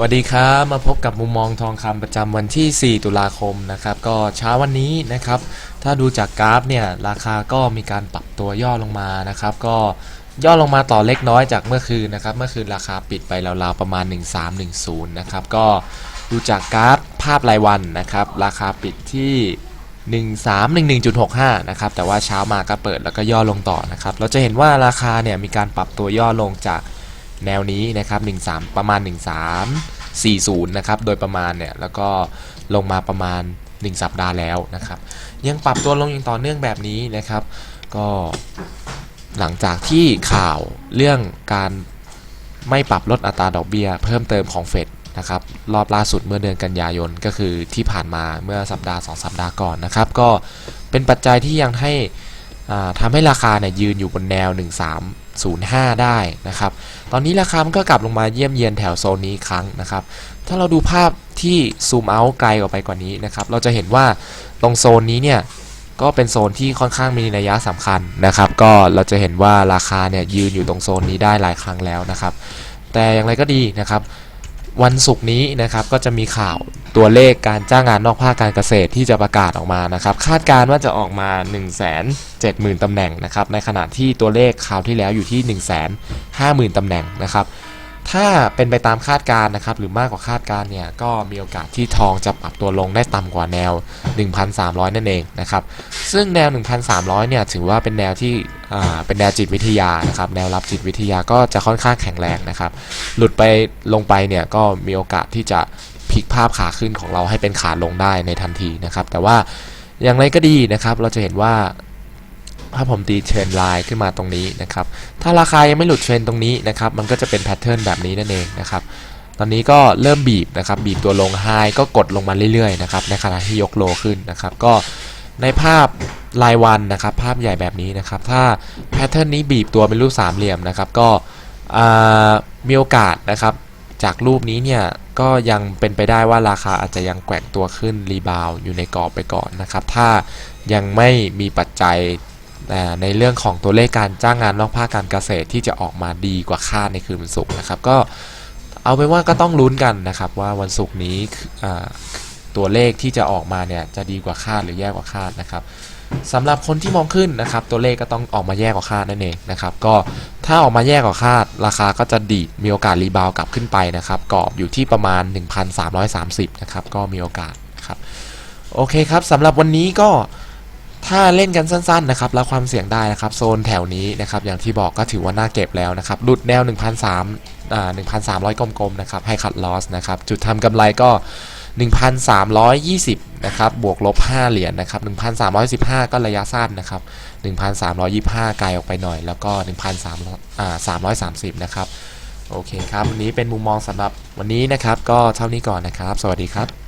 สวัสดีครับมาพบกับมุมมองทองคำประจำวันที่ 4 ตุลาคมนะครับก็เช้าวันนี้นะครับถ้าดูจากกราฟเนี่ยราคาก็มีการปรับตัวย่อลงมานะครับก็ย่อลงมาต่อเล็กน้อยจากเมื่อคืนนะครับเมื่อคืนราคาปิดไปราวๆประมาณ 1310นะครับก็ดูจากกราฟภาพรายวันนะครับราคาปิดที่ 1311.65นะครับแต่ว่าเช้ามาก็เปิดแล้วก็ย่อลงต่อนะครับเราจะเห็นว่าราคาเนี่ยมีการปรับตัวย่อลงจาก แนวนี้นะครับ13 ประมาณ 1340 นะครับโดยประมาณเนี่ยแล้วก็ลงมาประมาณ 1 สัปดาห์แล้วนะครับ ยังปรับตัวลงอย่างต่อเนื่องแบบนี้นะครับ ก็หลังจากที่ข่าวเรื่องการไม่ปรับลดอัตราดอกเบี้ย เพิ่มเติมของเฟดนะครับรอบล่าสุดเมื่อเดือนกันยายนก็คือที่ผ่านมาเมื่อสัปดาห์ 2 สัปดาห์ก่อนนะครับ ก็เป็นปัจจัยที่ยังให้ ทำให้ราคาเนี่ยยืนอยู่บนแนว 1305 ได้นะครับ ตอนนี้ราคามันก็กลับลงมาเยี่ยมเยียนแถวโซนนี้อีกครั้งนะครับ ถ้าเราดูภาพที่ซูมเอาไกลออกไปกว่านี้นะครับ เราจะเห็นว่าตรงโซนนี้เนี่ยก็เป็นโซนที่ค่อนข้างมีนัยสำคัญนะครับ ก็เราจะเห็นว่าราคาเนี่ยยืนอยู่ตรงโซนนี้ได้หลายครั้งแล้วนะครับ แต่อย่างไรก็ดีนะครับ วันศุกร์นี้นะครับก็จะมีข่าวตัวเลขการจ้างงานนอกภาคการเกษตรที่จะประกาศออกมานะครับ คาดการณ์ว่าจะออกมา 1 7 0 0 0 0 ตำแหน่งนะครับ ในขณะที่ตัวเลขข่าวที่แล้วอยู่ที่ 1 5 0 0 0 0 ตำแหน่งนะครับ ถ้าเป็นไปตามคาดการณ์นะครับ หรือมากกว่าคาดการณ์เนี่ย ก็มีโอกาสที่ทองจะปรับตัวลงได้ต่ำกว่าแนว 1,300 นั่นเองนะครับ ซึ่งแนว 1,300 เนี่ยถือว่าเป็นแนวที่ เป็นแนวจิตวิทยานะครับแนวรับจิตวิทยาก็จะค่อนข้างแข็งแรงนะครับ หลุดไปลงไปเนี่ยก็มีโอกาสที่จะพลิกภาพขาขึ้นของเราให้เป็นขาลงได้ในทันทีนะครับ แต่ว่าอย่างไรก็ดีนะครับ เราจะเห็นว่าถ้าผมตีเทรนไลน์ขึ้นมาตรงนี้นะครับ ถ้าราคายังไม่หลุดเทรนตรงนี้นะครับ มันก็จะเป็นแพทเทิร์นแบบนี้นั่นเองนะครับ ตอนนี้ก็เริ่มบีบนะครับ บีบตัวลงไฮก็กดลงมาเรื่อยๆนะครับ ในขณะที่ยกโลขึ้นนะครับ ก็ในภาพ รายวันนะครับ ภาพใหญ่แบบนี้นะครับ ถ้าแพทเทิร์นนี้บีบตัวเป็นรูปสามเหลี่ยมนะครับ ก็มีโอกาสนะครับ จากรูปนี้เนี่ยก็ยังเป็นไปได้ว่าราคาอาจจะยังแกว่งตัวขึ้นรีบาวอยู่ในกรอบไปก่อนนะครับ ถ้ายังไม่มีปัจจัยในเรื่องของตัวเลขการจ้างงานนอกภาคการเกษตรที่จะออกมาดีกว่าคาดในคืนวันศุกร์นะครับ ก็เอาเป็นว่าก็ต้องลุ้นกันนะครับว่าวันศุกร์นี้ ตัวเลขที่จะออกมาเนี่ยจะดีกว่าคาดหรือแย่กว่าคาดนะครับสำหรับคนที่มองขึ้นนะครับ ตัวเลขก็ต้องออกมาแย่กว่าคาดนั่นเองนะครับ ก็ถ้าออกมาแย่กว่าคาด ราคาก็จะดีดมีโอกาสรีบาวกลับขึ้นไปนะครับกรอบอยู่ที่ประมาณ 1,330นะครับก็มีโอกาสครับโอเคครับสำหรับวันนี้ก็ถ้าเล่นกันสั้นๆนะครับรับความเสี่ยงได้นะครับ โซนแถวนี้นะครับ อย่างที่บอกก็ถือว่าน่าเก็บแล้วนะครับหลุดแนว 1,300อ่า1,300 กลมๆนะครับ ให้คัดลอสนะครับ จุดทำกำไรก็ 1,320นะครับบวกลบ5เหรียญนะครับ1,315 ก็ระยะสั้นนะครับ1,325 ไกลออกไปหน่อย แล้วก็1,300อ่า330 นะครับ โอเคครับ วันนี้เป็นมุมมองสำหรับวันนี้นะครับ ก็เท่านี้ก่อนนะครับ สวัสดีครับ